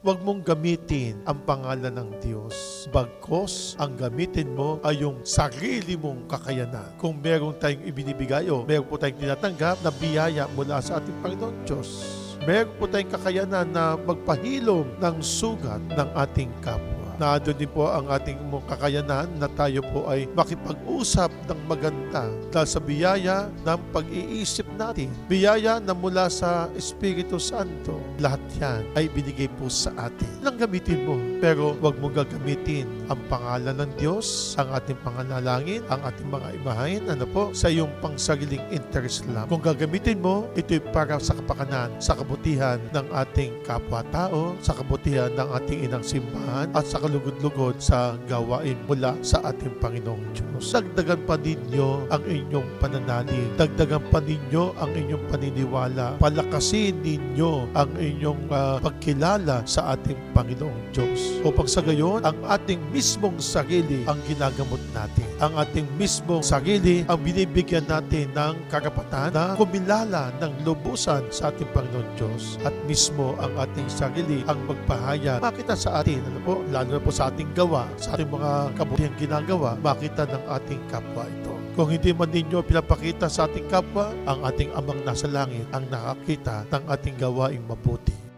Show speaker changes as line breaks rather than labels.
Huwag mong gamitin ang pangalan ng Diyos. Bagkos, ang gamitin mo ay yung sarili mong kakayanan. Kung meron tayong ibinibigay o meron po tayong tinatanggap na biyaya mula sa ating Panginoon Diyos, meron po tayong kakayanan na magpahilom ng sugat ng ating kapwa. Naandun din po ang ating mong kakayanan na tayo po ay makipag-usap ng maganda dahil sa biyaya ng pag-iisip natin. Biyaya na mula sa Espiritu Santo. Lahat yan ay binigay po sa atin. Lang gamitin mo. Pero huwag mo gagamitin ang pangalan ng Diyos, ang ating panganalangin, ang ating mga imahin, ano po, sa iyong pangsariling interest lang. Kung gagamitin mo, ito'y para sa kapakanan, sa kabutihan ng ating kapwa-tao, sa kabutihan ng ating inang simbahan, at sa kalugod-lugod sa gawain mula sa ating Panginoong Diyos. Dagdagan pa ninyo ang inyong pananalig. Dagdagan pa ninyo ang inyong paniniwala. Palakasin ninyo ang inyong ah, pagkilala sa ating Panginoong Diyos. Upang sa gayon, ang ating mismong sarili ang ginagamot natin. Ang ating mismong sarili ang binibigyan natin ng karapatan na kumilala ng lubusan sa ating Panginoon Diyos. At mismo ang ating sarili ang magpahaya. Makita sa atin, ano po, lalo na po sa ating gawa, sa ating mga kabutihang ginagawa, makita ng ating kapwa ito. Kung hindi man ninyo pinapakita sa ating kapwa, ang ating amang nasa langit ang nakakita ng ating gawaing mabuti.